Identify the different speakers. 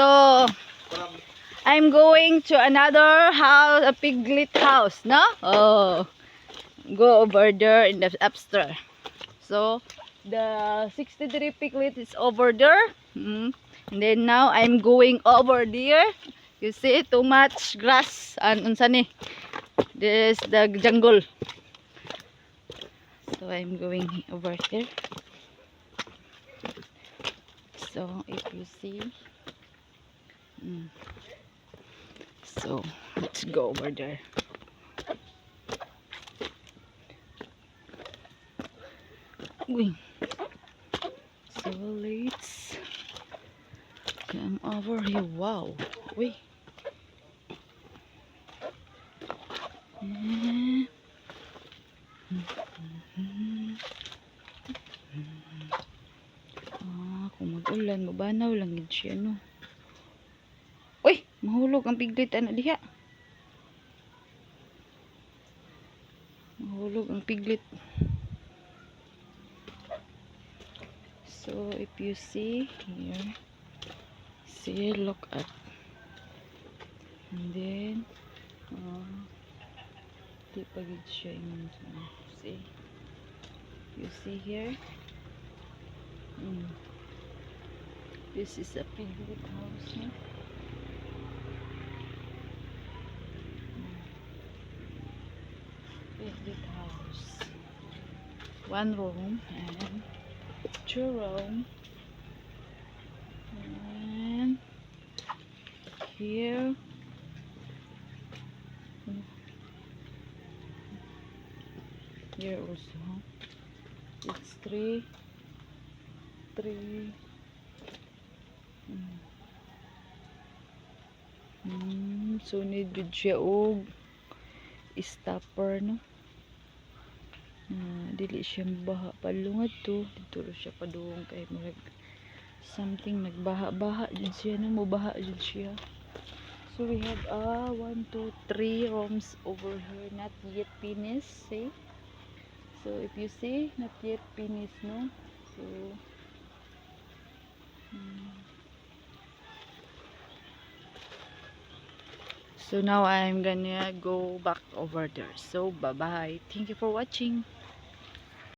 Speaker 1: So, I'm going to another house, a piglet house, no? Oh, go over there in the upstairs. So, the 63 piglet is over there. Mm. And then now I'm going over there. You see, too much grass. And unsa ni? This is the jungle. So I'm going over here. So if you see, mm. so let's go over there. Uy. So let's come over here. Wow. Uy. Ah, kung mag-ulan, mabanaw lang yun siya, no? Mahulog ang piglet, ano diha? Mahulog ang piglet. So, if you see here, see, look at. And then, uh, di pa gid siya yung, see. You see here? Mm. This is a piglet house, no? Mm. Piglet house. One room and two room. And here. Here also. It's three three mm. So need siya og stopper no Ah, dili siya baha palungad to dito siya padung kay murag something nagbaha-baha jud siya no mobaha jud siya so we have ah one two three rooms over here not yet finished see so if you see not yet finished no so Mm. So now I'm gonna go back over there. So bye bye. Thank you for watching.